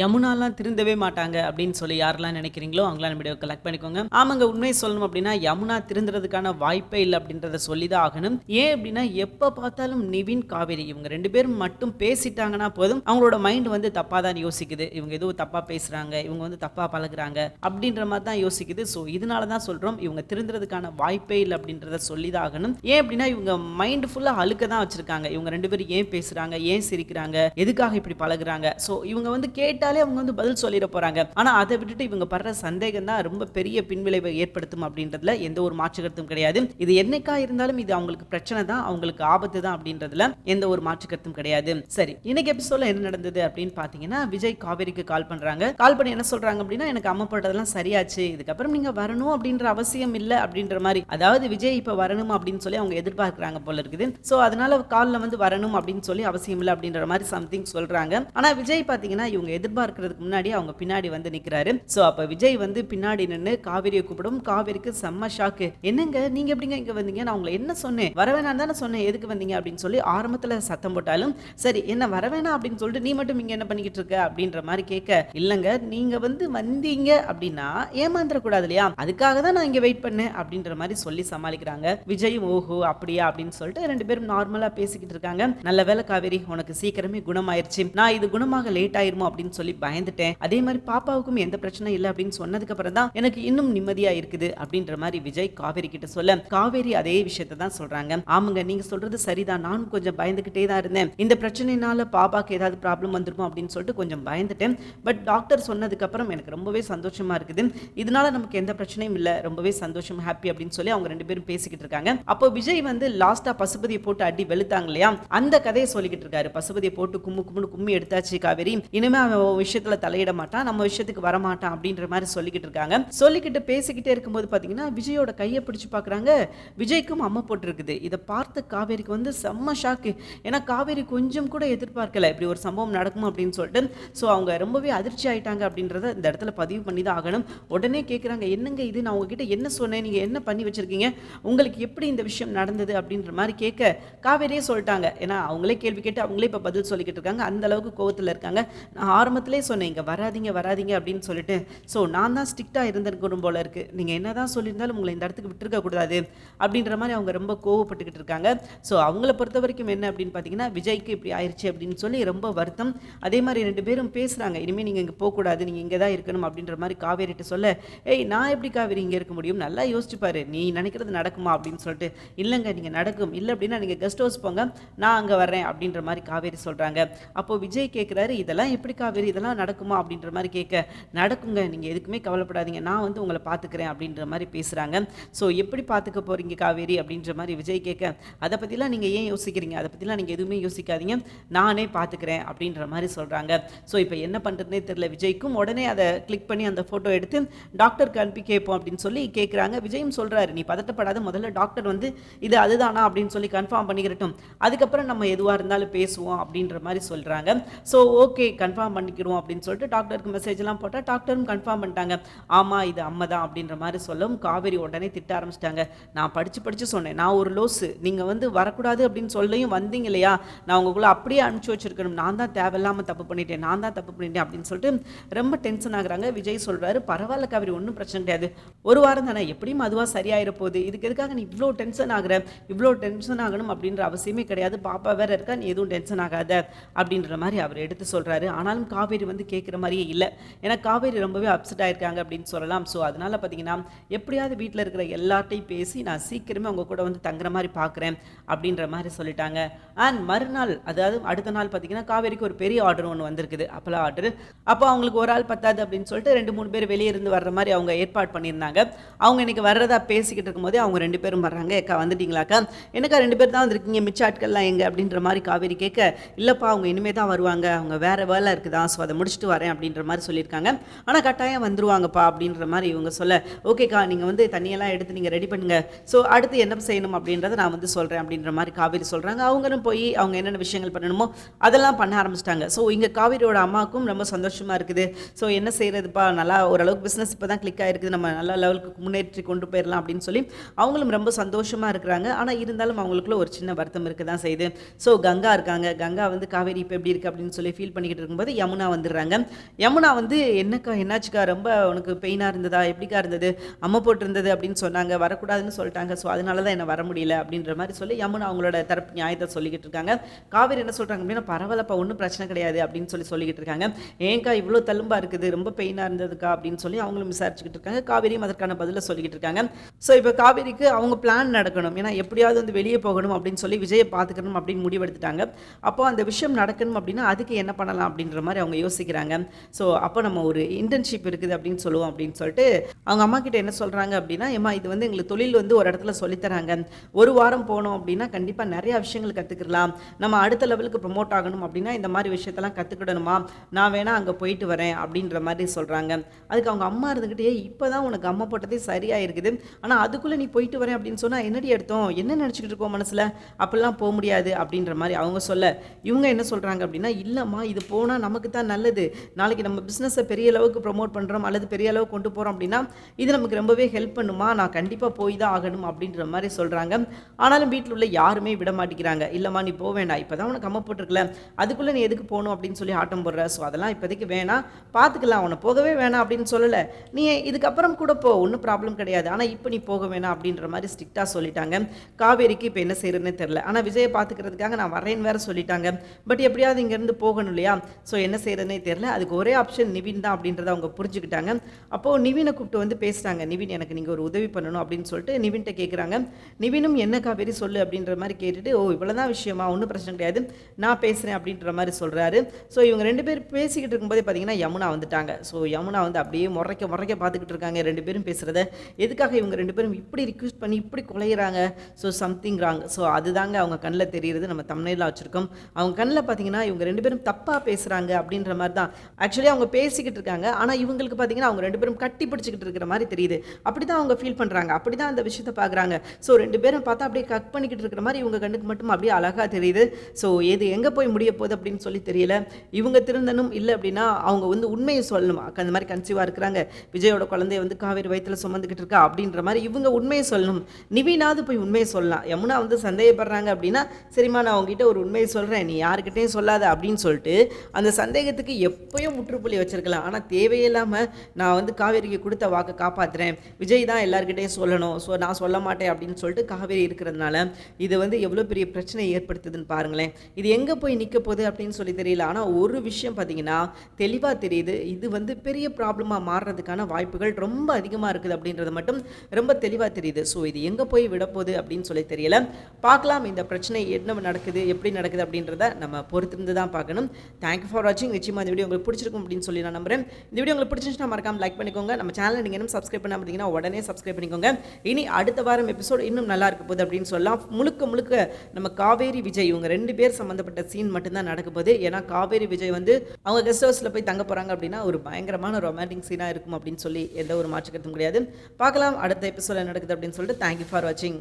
யமுனாலாம் திருந்தவே மாட்டாங்க அப்படின்னு சொல்லி யாரெல்லாம் நினைக்கிறீங்களோ அவங்களாம் நம்ம கலெக்ட் பண்ணிக்கோங்க. ஆமாங்க உண்மையை சொல்லணும் அப்படின்னா யமுனா திருந்துறதுக்கான வாய்ப்பே இல்லை அப்படின்றத சொல்லி தான் ஆகணும். ஏன் அப்படின்னா எப்போ பார்த்தாலும் நிவின் காவேரி இவங்க ரெண்டு பேரும் மட்டும் பேசிட்டாங்கன்னா போதும். அவங்களோட மைண்ட் வந்து தப்பாக தான் யோசிக்குது. இவங்க ஏதோ தப்பாக பேசுகிறாங்க இவங்க வந்து தப்பாக பழகுறாங்க அப்படின்ற மாதிரி தான் யோசிக்குது. ஸோ இதனால தான் சொல்கிறோம் இவங்க திருந்துறதுக்கான வாய்ப்பே இல்லை அப்படின்றத சொல்லி தான் ஆகணும். ஏன் அப்படின்னா இவங்க மைண்ட் ஃபுல்லாக அழுக்க தான் வச்சிருக்காங்க. இவங்க ரெண்டு பேரும் ஏன் பேசுகிறாங்க ஏன் சிரிக்கிறாங்க எதுக்காக இப்படி பழகுறாங்க? ஸோ இவங்க வந்து கேட்டால் அவங்க வந்து பதில் சொல்லிட போகிறாங்க ஆனால் அதை விட்டுட்டு இவங்க படுற சந்தேகம் தான் ரொம்ப பெரிய பின்விளைவை ஏற்படுத்தும் அப்படின்றதுல எந்த ஒரு மாற்று கருத்தும் கிடையாது. இது என்னைக்கா இருந்தாலும் இது அவங்களுக்கு பிரச்சனை தான் அவங்களுக்கு ஆபத்து தான் அப்படின்றதுல எந்த ஒரு மாற்று கருத்தும் கிடையாது. சரி இன்னைக்கு எபிசோட்ல என்ன நடந்தது அப்படின்னு பார்த்தீங்கன்னா விஜய் காவேரிக்கு கால் பண்றாங்க. கால் பண்ணி என்ன சொல்றாங்க அப்படின்னா எனக்கு அம்மா போட்டதெல்லாம் சரியாச்சு இதுக்கப்புறம் நீங்க வரணும் அப்படின்ற அவசியம் இல்லை அப்படின்ற மாதிரி. அதாவது விஜய் இப்ப வரணும் அப்படின்னு சொல்லி அவங்க எதிர்பார்க்கிறாங்க போல இருக்குது. ஸோ அதனால காலில் வந்து வரணும் அப்படின்னு சொல்லி அவசியம் இல்லை அப்படின்ற மாதிரி சம்திங் சொல்றாங்க. ஆனா விஜய் பாத்தீங்கன்னா இவங்க எதிர்பார்க்கறதுக்கு முன்னாடி அவங்க பின்னாடி வந்து நிக்கிறாரு. ஸோ அப்ப விஜய் வந்து பின்னாடி நின்று காவேரியை கூப்பிடும். காவேரிக்கு செம்ம ஷாக்கு என்னங்க? நீங்க எப்படிங்க இங்க வந்தீங்க? நான் உங்களை என்ன சொன்னேன்? வரவேணா தானே சொன்னேன். எதுக்கு வந்தீங்க? அப்படின்னு சொல்லி ஆரம்பத்துல சத்தம் போட்டாலும் சரி என்ன வர வேணாம் அப்படின்னு சொல்லிட்டு நீ மட்டும் இங்க என்ன பண்ணிக்கிட்டு இருக்க? அப்படின்ற மாதிரி கேட்க இல்லைங்க நீங்க வந்து வந்தீங்க அப்படின்னா ஏமாந்துற கூடாது இல்லையா? அதுக்காக தான் நான் இங்க வெயிட் பண்ணேன் அப்படின்ற மாதிரி சொல்லி சமாளிக்கிறாங்க. விஜய் ஓஹோ அப்படியா? அப்படின்னு சொல்லிட்டு ரெண்டு பேரும் நார்மலா பேசிக்கிட்டு இருக்காங்க. நல்ல வேலை காவேரி உனக்கு சீக்கிரமே குணமாயிருச்சு. நான் இது குணமாக லேட் ஆயிருமோ அப்படின்னு சொல்லி பயந்துட்டேன். அதே மாதிரி பாப்பாவுக்கும் எந்த பிரச்சனை இல்லை அப்படின்னு சொன்னதுக்கு அப்புறம் தான் எனக்கு இன்னும் நிம்மதியா இருக்குது அப்படின்ற மாதிரி விஜய் காவேரி கிட்ட சொல்ல காவேரி அதே விஷயத்தை தான் சொல்றாங்க. ஆமாங்க நீங்க சொல்றது சரிதான். நானும் கொஞ்சம் பயந்துகிட்டே தான் இருந்தேன். இந்த பிரச்சனைனால பாப்பாக்கு ஏதாவது ப்ராப்ளம் வந்துருமோ அப்படின்னு சொல்லிட்டு கொஞ்சம் பயந்துட்டேன். பட் டாக்டர் சொன்னதுக்கு அப்புறம் எனக்கு ரொம்பவே சந்தோஷமா இருக்குது. இதனால நமக்கு எந்த பிரச்சனையும் இல்லை. ரொம்பவே சந்தோஷம் ஹாப்பி அப்படின்னு சொல்லி அவங்க ரெண்டு பேரும் பேசிக்கிட்டு இருக்காங்க. அப்போ விஜய் வந்து லாஸ்டா பசுபதியை போட்டு அடி வெளுத்தாங்க இல்லையா? அந்த கதையை சொல்லிக்கிட்டு இருக்காரு. பசுபதியை போட்டு கும்மு கும்முன்னு கும்மி எடுத்தாச்சு காவேரி. இனிமே அவன் விஷயத்துல தலையிட மாட்டான் நம்ம விஷயத்துக்கு வரமாட்டான் அப்படின்ற மாதிரி சொல்லிக்கிட்டு இருக்காங்க. சொல்லிக்கிட்டு பேசிக்கிட்டே இருக்கும்போது பார்த்தீங்கன்னா விஜயோட கையை பிடிச்சி பார்க்குறாங்க விஜய்க்கும் அம்மா போட்டிருக்குது. இதை பார்த்து காவேரிக்கு வந்து செம்ம ஷாக்கு ஏன்னா காவேரி கொஞ்சம் கூட எதிர்பார்க்கல இப்படி ஒரு சம்பவம் நடக்கும் அப்படின்னு சொல்லிட்டு. ஸோ அவங்க ரொம்பவே அதிர்ச்சி ஆயிட்டாங்க அப்படின்றத இந்த இடத்துல பதிவு பண்ணி தான் ஆகணும். உடனே கேட்குறாங்க என்னங்க இது? நான் உங்ககிட்ட என்ன சொன்னேன்? நீங்கள் என்ன பண்ணி வச்சிருக்கீங்க? உங்களுக்கு எப்படி இந்த விஷயம் நடந்தது? அப்படின்ற மாதிரி கேட்க காவேரியே சொல்லிட்டாங்க. ஏன்னா அவங்களே கேள்வி கேட்டு அவங்களே இப்போ பதில் சொல்லிக்கிட்டு இருக்காங்க. அந்த அளவுக்கு கோவத்தில் இருக்காங்க. நான் ஆரம்பத்திலே சொன்னேன் இங்கே வராதிங்க வராதீங்க அப்படின்னு சொல்லிட்டு. ஸோ நான் தான் ஸ்ட்ரிக்டாக இருந்திருக்கணும் போல இருக்கு. நீங்கள் என்ன தான் சொல்லியிருந்தாலும் உங்களை இந்த இடத்துக்கு விட்டுருக்க கூடாது அப்படின்ற மாதிரி அவங்க ரொம்ப கோவப்பட்டுக்கிட்டு இருக்காங்க. ஸோ அவங்கள பொறுத்த வரைக்கும் என்ன அப்படின்னு பார்த்தீங்கன்னா விஜய்க்கு இப்படி ஆயிடுச்சு அப்படின்னு சொல்லி ரொம்ப வருத்தம். அதே மாதிரி ரெண்டு பேரும் பேசுகிறாங்க இனிமேல் நீங்கள் இங்கே போகக்கூடாது நீங்கள் இங்கே தான் இருக்கணும் அப்படின்ற மாதிரி காவேரிட்டு சொல்ல ஏய் நான் எப்படி காவேரி இங்கே இருக்க முடியும்? நல்லா யோசிச்சுப்பாரு நீ நினைக்கிறது நடக்குமா? அப்படின்னு சொல்லிட்டு இல்லைங்க நீங்கள் நடக்கும். இல்லை அப்படின்னா நீங்கள் கெஸ்ட் ஹவுஸ் போங்க. நான் அங்கே வர்றேன் அப்படின்ற மாதிரி காவேரி சொல்கிறாங்க அப்போது விஜய் கேட்குறாரு இதெல்லாம் எப்படி காவேரி? இதெல்லாம் நடக்குமா அப்படின்ற மாதிரி கேட்க நடக்குங்க நீங்கள் எதுக்குமே கவலைப்படாதீங்க. நான் வந்து உங்களை பார்த்துக்கிறேன் அப்படின்ற மாதிரி பேசுகிறாங்க ஸோ எப்படி பார்த்துக்க போகிறீங்க காவேரி? அப்படின்ற மாதிரி விஜய் கேட்க அதை பற்றிலாம் நீங்கள் ஏன் யோசிக்கிறீங்க? அதை பற்றிலாம் நீங்கள் எதுவுமே யோசிக்காதீங்க. நானே பார்த்துக்கிறேன் அப்படின்ற மாதிரி சொல்கிறாங்க ஸோ இப்போ என்ன பண்ணுறதுனே தெரில விஜய்க்கும். உடனே அதை கிளிக் பண்ணி அந்த ஃபோட்டோ எடுத்து டாக்டருக்கு அனுப்பி கேட்போம் அப்படின்னு சொல்லி கேட்குறாங்க. விஜயும் சொல்கிறாரு நீ பதட்டப்படாத. முதல்ல டாக்டர் வந்து இது அதுதானா? அப்படின்னு சொல்லி கன்ஃபார்ம் பண்ணிக்கிறட்டும் அதுக்கப்புறம் நம்ம எதுவாக இருந்தாலும் பேசுவோம் அப்படின்ற மாதிரி சொல்கிறாங்க ஸோ ஓகே கன்ஃபார்ம் பண்ணி பண்ணிக்கிடுவோம் அப்படின்னு சொல்லிட்டு டாக்டருக்கு மெசேஜ்லாம் போட்டால் டாக்டரும் கன்ஃபார்ம் பண்ணிட்டாங்க. ஆமாம் இது அம்மை தான் அப்படின்ற மாதிரி சொல்லவும் காவேரி உடனே திட்ட ஆரம்பிச்சிட்டாங்க. நான் படித்து படித்து சொன்னேன். நான் ஒரு லோஸு. நீங்கள் வந்து வரக்கூடாது அப்படின்னு சொல்லியும் வந்தீங்க இல்லையா? நான் உங்களுக்குள்ள அப்படியே அனுப்பிச்சி வச்சிருக்கணும். நான் தான் தேவையில்லாமல் தப்பு பண்ணிட்டேன். நான் தான் தப்பு பண்ணிட்டேன் அப்படின்னு சொல்லிட்டு ரொம்ப டென்ஷன் ஆகுறாங்க. விஜய் சொல்கிறாரு பரவாயில்ல காவேரி ஒன்றும் பிரச்சனை கிடையாது. ஒரு வாரம் தானே. எப்படியும் அதுவாக சரியாயிர போகுது. இதுக்கு எதுக்காக நீ இவ்வளோ டென்ஷன் ஆகுற? இவ்வளோ டென்ஷன் ஆகணும் அப்படின்ற அவசியமே கிடையாது. பாப்பா வேற இருக்கா? நீ எதுவும் டென்ஷன் ஆகாத. அப்படின்ற மாதிரி அவர் எடுத்து சொல்கிறாரு ஆனாலும் காவேரி காவேரி வந்து கேட்குற மாதிரியே இல்லை. ஏன்னா காவேரி ரொம்பவே அப்செட் ஆயிருக்காங்க அப்படின்னு சொல்லலாம். ஸோ அதனால பார்த்தீங்கன்னா எப்படியாவது வீட்டில் இருக்கிற எல்லார்ட்டையும் பேசி நான் சீக்கிரமே அவங்க கூட வந்து தங்குற மாதிரி பார்க்குறேன் அப்படின்ற மாதிரி சொல்லிட்டாங்க. அண்ட் மறுநாள் அதாவது அடுத்த நாள் பார்த்தீங்கன்னா காவேரிக்கு ஒரு பெரிய ஆர்டர் ஒன்று வந்திருக்குது. அப்போலாம் ஆர்டர் அப்போ அவங்களுக்கு ஒரு ஆள் பத்தாது அப்படின்னு சொல்லிட்டு ரெண்டு மூணு பேர் வெளியே இருந்து வர்ற மாதிரி அவங்க ஏற்பாடு பண்ணியிருந்தாங்க. அவங்க இன்னைக்கு வர்றதா பேசிக்கிட்டு இருக்கும்போதே அவங்க ரெண்டு பேரும் வர்றாங்க. ஏக்கா வந்துட்டீங்களாக்கா? எனக்கா ரெண்டு பேர் தான் வந்திருக்கீங்க. மிச்ச ஆட்கள்லாம் எங்கே? அப்படின்ற மாதிரி காவேரி கேட்க இல்லைப்பா அவங்க இனிமே தான் வருவாங்க. அவங்க வேறு வேலை இருக்குதான் ஸோ அதை முடிச்சுட்டு வரேன் அப்படின்ற மாதிரி சொல்லியிருக்காங்க. ஆனால் கட்டாயம் வந்துருவாங்கப்பா அப்படின்ற மாதிரி இவங்க சொல்ல ஓகேக்கா நீங்கள் வந்து தண்ணியெல்லாம் எடுத்து நீங்கள் ரெடி பண்ணுங்க. ஸோ அடுத்து என்ன செய்யணும் அப்படின்றத நான் வந்து சொல்கிறேன் அப்படின்ற மாதிரி காவேரி சொல்கிறாங்க அவங்களும் போய் அவங்க என்னென்ன விஷயங்கள் பண்ணணுமோ அதெல்லாம் பண்ண ஆரம்பிச்சிட்டாங்க. ஸோ இங்கே காவேரியோட அம்மாவுக்கும் ரொம்ப சந்தோஷமாக இருக்குது. ஸோ என்ன செய்கிறதுப்பா நல்லா ஓரளவுக்கு பிஸ்னஸ் இப்போ தான் கிளிக் ஆகிருக்குது நம்ம நல்ல லெவலுக்கு முன்னேற்றி கொண்டு போயிடலாம் அப்படின்னு சொல்லி அவங்களும் ரொம்ப சந்தோஷமாக இருக்கிறாங்க. ஆனால் இருந்தாலும் அவங்களுக்குள்ள ஒரு சின்ன வருத்தம் இருக்க தான் செய்யுது. ஸோ கங்கா இருக்காங்க. கங்கா வந்து காவேரி இப்போ எப்படி இருக்குது அப்படின்னு சொல்லி ஃபீல் பண்ணிக்கிட்டு இருக்கும்போது யமுனா யமுனா வந்துடுறாங்க. யமுனா வந்து என்னக்கா என்னாச்சுக்கா? ரொம்ப உனக்கு பெயினாக இருந்ததா? எப்படிக்கா இருந்தது? அம்மை போட்டிருந்தது? அப்படின்னு சொன்னாங்க. வரக்கூடாதுன்னு சொல்லிட்டாங்க. ஸோ அதனால தான் என்ன வர முடியல. அப்படின்ற மாதிரி சொல்லி யமுனா அவங்களோட தரப்பு நியாயத்தை சொல்லிக்கிட்டு இருக்காங்க. காவேரி என்ன சொல்கிறாங்க அப்படின்னா பரவாயில்லப்பா ஒன்றும் பிரச்சனை கிடையாது. அப்படின்னு சொல்லி சொல்லிக்கிட்டு இருக்காங்க. ஏங்கா இவ்வளோ தழும்பா இருக்குது. ரொம்ப பெயினாக இருந்ததுக்கா? அப்படின்னு சொல்லி அவங்களும் விசாரிச்சுக்கிட்டு இருக்காங்க. காவேரியும் அதற்கான பதிலை சொல்லிக்கிட்டு இருக்காங்க. ஸோ இப்போ காவேரிக்கு அவங்க பிளான் நடக்கணும். ஏன்னா எப்படியாவது வந்து வெளியே போகணும் அப்படின்னு சொல்லி விஜயை பார்த்துக்கணும் அப்படின்னு முடிவெடுத்துட்டாங்க. அப்போ அந்த விஷயம் நடக்கணும் அப்படின்னா அதுக்கு என்ன பண்ணலாம் அப்படின்ற மாதிரி அவங்க யோசிக்கிறாங்க. ஸோ அப்போ நம்ம ஒரு இன்டர்ன்ஷிப் இருக்குது அப்படின்னு சொல்லுவோம் அப்படின்னு சொல்லிட்டு அவங்க அம்மா கிட்ட என்ன சொல்கிறாங்க அப்படின்னா ஏமா இது வந்து எங்களுக்கு தொழில் வந்து ஒரு இடத்துல சொல்லித்தராங்க ஒரு வாரம் போனோம் அப்படின்னா கண்டிப்பாக நிறைய விஷயங்கள் கற்றுக்கலாம் நம்ம அடுத்த லெவலுக்கு ப்ரொமோட் ஆகணும் அப்படின்னா இந்த மாதிரி விஷயத்தெல்லாம் கற்றுக்கிடணுமா நான் வேணா அங்கே போயிட்டு வரேன் அப்படின்ற மாதிரி சொல்கிறாங்க அதுக்கு அவங்க அம்மா இருந்துக்கிட்டே இப்போ தான் உனக்கு அம்மா போட்டதே சரியாக இருக்குது ஆனால் அதுக்குள்ளே நீ போயிட்டு வரேன் அப்படின்னு சொன்னால் என்னடி எடுத்தோம் என்ன நினச்சிக்கிட்டு இருக்கோம் மனசில்? அப்படிலாம் போக முடியாது அப்படின்ற மாதிரி அவங்க சொல்ல. இவங்க என்ன சொல்கிறாங்க அப்படின்னா இல்லைம்மா இது போனால் நமக்கு தான் நல்லது. நாளைக்கு நம்ம பிஸ்னஸை பெரிய அளவுக்கு ப்ரொமோட் பண்ணுறோம் அல்லது பெரிய அளவுக்கு கொண்டு போகிறோம் அப்படின்னா இது நமக்கு ரொம்பவே ஹெல்ப் பண்ணுமா? நான் கண்டிப்பாக போய் தான் ஆகணும் அப்படின்ற மாதிரி சொல்கிறாங்க ஆனாலும் வீட்டில் உள்ள யாருமே விட மாட்டேங்கிறாங்க. இல்லைம்மா நீ போக வேண்டாம் இப்போ தான் உனக்கு அம்மா போட்டிருக்கல. அதுக்குள்ளே நீ எதுக்கு போகணும் அப்படின்னு சொல்லி ஆட்டம் போடுற? ஸோ அதெல்லாம் இப்போதைக்கு வேணாம். பார்த்துக்கலாம். உன்னை போகவே வேணாம் அப்படின்னு சொல்லலை. நீ இதுக்கப்புறம் கூட போ. ஒன்றும் ப்ராப்ளம் கிடையாது. ஆனால் இப்போ நீ போக வேணாம் அப்படின்ற மாதிரி ஸ்ட்ரிக்டாக சொல்லிட்டாங்க. காவேரிக்கு இப்போ என்ன செய்யறதுன்னு தெரில ஆனால் விஜயை பார்த்துக்கிறதுக்காக நான் வரேன்னு வேற சொல்லிட்டாங்க. பட் எப்படியாவது இங்கேருந்து போகணும் இல்லையா? ஸோ என்ன செய்கிறதுனே தெரில அதுக்கு ஒரே ஆப்ஷன் நிவின் தான் அப்படின்றத அவங்க புரிஞ்சுக்கிட்டாங்க. அப்போது நிவினை கூப்பிட்டு வந்து பேசுகிறாங்க நிவின் எனக்கு நீங்கள் ஒரு உதவி பண்ணணும் அப்படின்னு சொல்லிட்டு நிவின்கிட்ட கேட்குறாங்க நிவினும் என்ன காவேரி சொல்லு? அப்படின்ற மாதிரி கேட்டுட்டு ஓ இவ்வளோ தான் விஷயமா? ஒன்றும் பிரச்சனை கிடையாது. நான் பேசுகிறேன் அப்படின்ற மாதிரி சொல்கிறாரு ஸோ இவங்க ரெண்டு பேர் பேசிக்கிட்டு இருக்கும்போதே பார்த்தீங்கன்னா யமுனா வந்துட்டாங்க. ஸோ யமுனா வந்து அப்படியே முறைக்க முறைக்க பார்த்துக்கிட்டு இருக்காங்க ரெண்டு பேரும் பேசுகிறத எதுக்காக இவங்க ரெண்டு பேரும் இப்படி ரிக்வெஸ்ட் பண்ணி இப்படி குலையிறாங்க? ஸோ சம்திங் ராங் ஸோ அதுதாங்க அவங்க கண்ணில் தெரியுறது. நம்ம தமிழில் வச்சுருக்கோம். அவங்க கண்ணில் பார்த்தீங்கன்னா இவங்க ரெண்டு பேரும் தப்பாக பேசுகிறாங்க அப்படின்னு அப்படின்ற மாதிரி தான் ஆக்சுவலி அவங்க பேசிக்கிட்டு இருக்காங்க. ஆனால் இவங்களுக்கு பார்த்தீங்கன்னா அவங்க ரெண்டு பேரும் கட்டி பிடிச்சிக்கிட்டு இருக்கிற மாதிரி தெரியுது. அப்படி தான் அவங்க ஃபீல் பண்ணுறாங்க அப்படி தான் அந்த விஷயத்தை பார்க்குறாங்க ஸோ ரெண்டு பேரும் பார்த்தா அப்படியே கட் பண்ணிக்கிட்டு இருக்கிற மாதிரி இவங்க கண்ணுக்கு மட்டும் அப்படியே அழகாக தெரியுது. ஸோ எது எங்கே போய் முடிய போகுது அப்படின்னு சொல்லி தெரியல. இவங்க திருந்தனும் இல்லை அப்படின்னா அவங்க வந்து உண்மையை சொல்லணும்? அக்கா மாதிரி கன்சீவாக இருக்கிறாங்க. விஜயோட குழந்தைய வந்து காவேரி வயிற்றில் சுமந்துக்கிட்டு இருக்கா அப்படின்ற மாதிரி இவங்க உண்மையை சொல்லணும். நிவினாவது போய் உண்மையை சொல்லலாம். யமுனா வந்து சந்தேகப்படுறாங்க அப்படின்னா சரிம்மா நான் அவங்ககிட்ட ஒரு உண்மையை சொல்கிறேன் நீ யாருக்கிட்டையும் சொல்லாத அப்படின்னு சொல்லிட்டு அந்த சந்தேகத்துக்கு எப்பயும் முற்றுப்புள்ளி வச்சிருக்கலாம். ஆனால் தேவையில்லாமல் நான் வந்து காவேரிக்கு கொடுத்த வாக்கை காப்பாற்றுறேன் விஜய் தான் எல்லாருக்கிட்டையும் சொல்லணும். ஸோ நான் சொல்ல மாட்டேன் அப்படின்னு சொல்லிட்டு காவேரி இருக்கிறதுனால இது வந்து எவ்வளோ பெரிய பிரச்சனையை ஏற்படுத்துதுன்னு பாருங்களேன். இது எங்கே போய் நிற்க போகுது அப்படின்னு சொல்லி தெரியல. ஆனால் ஒரு விஷயம் பார்த்தீங்கன்னா தெளிவாக தெரியுது. இது வந்து பெரிய ப்ராப்ளமாக மாறுறதுக்கான வாய்ப்புகள் ரொம்ப அதிகமாக இருக்குது அப்படின்றது மட்டும் ரொம்ப தெளிவாக தெரியுது. ஸோ இது எங்கே போய் விடப்போகுது அப்படின்னு சொல்லி தெரியல. பார்க்கலாம் இந்த பிரச்சனை என்ன நடக்குது எப்படி நடக்குது அப்படின்றத நம்ம பொறுத்திருந்து தான் பார்க்கணும். தேங்க்யூ ஃபார் வாட்சிங் நிச்சயமாக இந்த வீடியோ உங்களுக்கு பிடிச்சிருக்கும் அப்படின்னு சொல்லி நான் நம்புறேன். இந்த வீடியோ உங்களுக்கு பிடிச்சிருந்துச்சுன்னா மறக்காம லைக் பண்ணிக்கோங்க. நம்ம சேனல் நீங்கள் இன்னும் சப்ஸ்கிரைப் பண்ண பார்த்தீங்கன்னா உடனே சப்ஸ்கிரைப் பண்ணிக்கோங்க. இனி அடுத்த வாரம் எபிசோடு இன்னும் நல்லா இருக்க போகுது அப்படின்னு சொல்லலாம். முழுக்க முழுக்க நம்ம காவேரி விஜய் இவங்க ரெண்டு பேர் சம்மந்தப்பட்ட சீன் மட்டும்தான் நடக்க போகுது. ஏன்னா காவேரி விஜய் வந்து அவங்க கெஸ்ட் ஹவுஸில் போய் தங்க போகிறாங்க அப்படின்னா ஒரு பயங்கரமான ரொமான்டிக் சீனாக இருக்கும் அப்படின்னு சொல்லி எந்த ஒரு மாற்று கருத்தும் கிடையாது. பார்க்கலாம் அடுத்த எபிசோட நடக்குது அப்படின்னு சொல்லிட்டு தேங்க்யூ ஃபார் வாட்சிங்